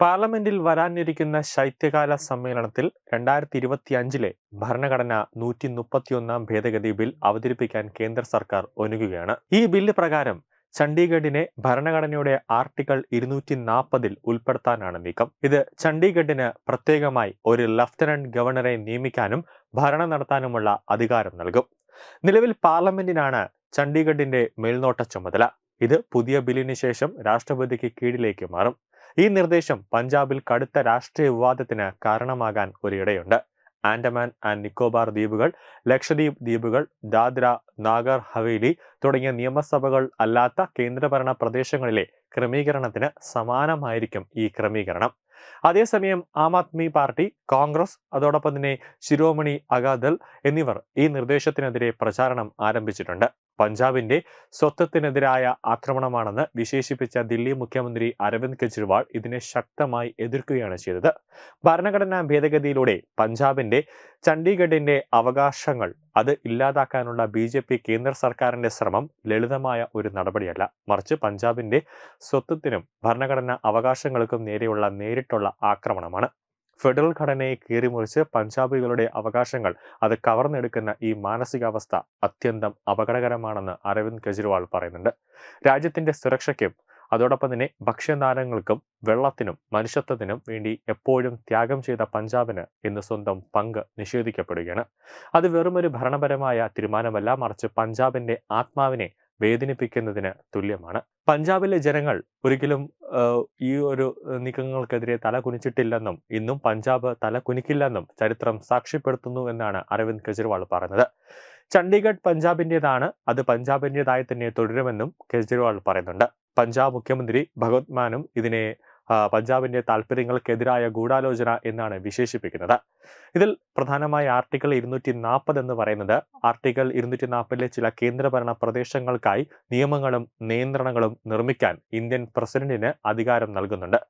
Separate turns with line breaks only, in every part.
പാർലമെന്റിൽ വരാനിരിക്കുന്ന ശൈത്യകാല സമ്മേളനത്തിൽ രണ്ടായിരത്തി ഇരുപത്തി അഞ്ചിലെ ഭരണഘടന നൂറ്റി മുപ്പത്തിയൊന്നാം ഭേദഗതി ബിൽ അവതരിപ്പിക്കാൻ കേന്ദ്ര സർക്കാർ ഒരുങ്ങുകയാണ്. ഈ ബില്ല് പ്രകാരം ചണ്ഡീഗഡിനെ ഭരണഘടനയുടെ ആർട്ടിക്കിൾ ഇരുന്നൂറ്റി നാൽപ്പതിൽ ഉൾപ്പെടുത്താനാണ് നീക്കം. ഇത് ചണ്ഡീഗഡിന് പ്രത്യേകമായി ഒരു ലഫ്റ്റനന്റ് ഗവർണറെ നിയമിക്കാനും ഭരണം നടത്താനുമുള്ള അധികാരം നൽകും. നിലവിൽ പാർലമെന്റിനാണ് ചണ്ഡീഗഡിന്റെ മേൽനോട്ട ചുമതല. ഇത് പുതിയ ബില്ലിന് ശേഷം രാഷ്ട്രപതിക്ക് കീഴിലേക്ക് മാറും. ഈ നിർദ്ദേശം പഞ്ചാബിൽ കടുത്ത രാഷ്ട്രീയ വിവാദത്തിന് കാരണമാകാൻ ഒരിടയുണ്ട്. ആൻഡമാൻ ആൻഡ് നിക്കോബാർ ദ്വീപുകൾ ലക്ഷദ്വീപ് ദ്വീപുകൾ ദാദ്ര നാഗർ ഹവേലി തുടങ്ങിയ നിയമസഭകൾ അല്ലാത്ത കേന്ദ്രഭരണ പ്രദേശങ്ങളിലെ ക്രമീകരണത്തിന് സമാനമായിരിക്കും ഈ ക്രമീകരണം. അതേസമയം ആം ആദ്മി പാർട്ടി കോൺഗ്രസ് അതോടൊപ്പം തന്നെ ശിരോമണി അകാദൽ എന്നിവർ ഈ നിർദ്ദേശത്തിനെതിരെ പ്രചാരണം ആരംഭിച്ചിട്ടുണ്ട്. പഞ്ചാബിന്റെ സ്വത്വത്തിനെതിരായ ആക്രമണമാണെന്ന് വിശേഷിപ്പിച്ച ദില്ലി മുഖ്യമന്ത്രി അരവിന്ദ് കെജ്രിവാൾ ഇതിനെ ശക്തമായി എതിർക്കുകയാണ് ചെയ്തത്. ഭരണഘടനാ ഭേദഗതിയിലൂടെ പഞ്ചാബിന്റെ ചണ്ഡീഗഡിന്റെ അവകാശങ്ങൾ അത് ഇല്ലാതാക്കാനുള്ള ബി ജെ പി കേന്ദ്ര സർക്കാരിന്റെ ശ്രമം ലളിതമായ ഒരു നടപടിയല്ല. മറിച്ച് പഞ്ചാബിന്റെ സ്വത്വത്തിനും ഭരണഘടനാ അവകാശങ്ങൾക്കും നേരെയുള്ള നേരിട്ടുള്ള ആക്രമണമാണ്. ഫെഡറൽ ഘടനയെ കീറിമുറിച്ച് പഞ്ചാബികളുടെ അവകാശങ്ങൾ അത് കവർന്നെടുക്കുന്ന ഈ മാനസികാവസ്ഥ അത്യന്തം അപകടകരമാണെന്ന് അരവിന്ദ് കെജ്രിവാൾ പറയുന്നുണ്ട്. രാജ്യത്തിന്റെ സുരക്ഷയ്ക്കും അതോടൊപ്പം തന്നെ ഭക്ഷ്യനാരങ്ങൾക്കും വെള്ളത്തിനും മനുഷ്യത്വത്തിനും വേണ്ടി എപ്പോഴും ത്യാഗം ചെയ്ത പഞ്ചാബിന് ഇന്ന് സ്വന്തം പങ്ക് നിഷേധിക്കപ്പെടുകയാണ്. അത് വെറുമൊരു ഭരണപരമായ തീരുമാനമല്ല മറിച്ച് പഞ്ചാബിന്റെ ആത്മാവിനെ വേദനിപ്പിക്കുന്നതിന് തുല്യമാണ്. പഞ്ചാബിലെ ജനങ്ങൾ ഒരിക്കലും ഈ ഒരു നീക്കങ്ങൾക്കെതിരെ തല കുനിച്ചിട്ടില്ലെന്നും ഇന്നും പഞ്ചാബ് തല കുനിക്കില്ലെന്നും ചരിത്രം സാക്ഷ്യപ്പെടുത്തുന്നു എന്നാണ് അരവിന്ദ് കെജ്രിവാൾ പറഞ്ഞത് ചണ്ഡീഗഡ് പഞ്ചാബിന്റെതാണ് അത് പഞ്ചാബിന്റെതായി തന്നെ തുടരുമെന്നും കെജ്രിവാൾ പറയുന്നുണ്ട്. പഞ്ചാബ് മുഖ്യമന്ത്രി ഭഗവത് മാനും ഇതിനെ പഞ്ചാബിന്റെ താല്പര്യങ്ങൾക്കെതിരായ ഗൂഢാലോചന എന്നാണ് വിശേഷിപ്പിക്കുന്നത്. ഇതിൽ പ്രധാനമായി ആർട്ടിക്കിൾ ഇരുന്നൂറ്റി നാൽപ്പത് എന്ന് പറയുന്നത് ആർട്ടിക്കിൾ ഇരുന്നൂറ്റി നാൽപ്പതിലെ ചില കേന്ദ്രഭരണ പ്രദേശങ്ങൾക്കായി നിയമങ്ങളും നിയന്ത്രണങ്ങളും നിർമ്മിക്കാൻ ഇന്ത്യൻ പ്രസിഡന്റിന് അധികാരം നൽകുന്നുണ്ട്.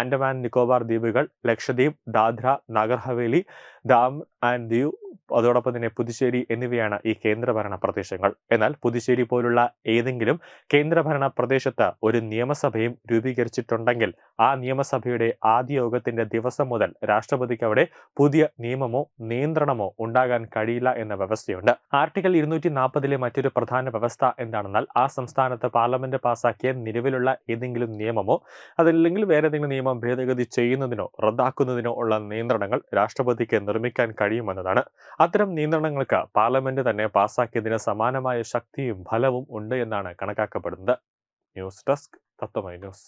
ആൻഡമാൻ നിക്കോബാർ ദ്വീപുകൾ ലക്ഷദ്വീപ് ദാദ്ര നാഗർ ഹവേലി ദാം ആൻഡ് ദ്വീപ് അതോടൊപ്പം തന്നെ പുതുശ്ശേരി എന്നിവയാണ് ഈ കേന്ദ്രഭരണ പ്രദേശങ്ങൾ. എന്നാൽ പുതുശ്ശേരി പോലുള്ള ഏതെങ്കിലും കേന്ദ്രഭരണ പ്രദേശത്ത് ഒരു നിയമസഭയും രൂപീകരിച്ചിട്ടുണ്ടെങ്കിൽ ആ നിയമസഭയുടെ ആദ്യ യോഗത്തിന്റെ ദിവസം മുതൽ രാഷ്ട്രപതിക്ക് അവിടെ പുതിയ നിയമമോ നിയന്ത്രണമോ ഉണ്ടാകാൻ കഴിയില്ല എന്ന വ്യവസ്ഥയുണ്ട്. ആർട്ടിക്കൽ ഇരുന്നൂറ്റി നാൽപ്പതിലെ മറ്റൊരു പ്രധാന വ്യവസ്ഥ എന്താണെന്നാൽ ആ സംസ്ഥാനത്ത് പാർലമെന്റ് പാസാക്കിയ നിലവിലുള്ള ഏതെങ്കിലും നിയമമോ അതല്ലെങ്കിൽ വേറെ ഏതെങ്കിലും നിയമം ഭേദഗതി ചെയ്യുന്നതിനോ റദ്ദാക്കുന്നതിനോ ഉള്ള നിയന്ത്രണങ്ങൾ രാഷ്ട്രപതിക്ക് നിർമ്മിക്കാൻ കഴിയുമെന്നതാണ്. അത്തരം നിയന്ത്രണങ്ങൾക്ക് പാർലമെന്റ് തന്നെ പാസാക്കിയതിന് സമാനമായ ശക്തിയും ഫലവും ഉണ്ട് എന്നാണ് കണക്കാക്കപ്പെടുന്നത്. News desk Tatwamayi news.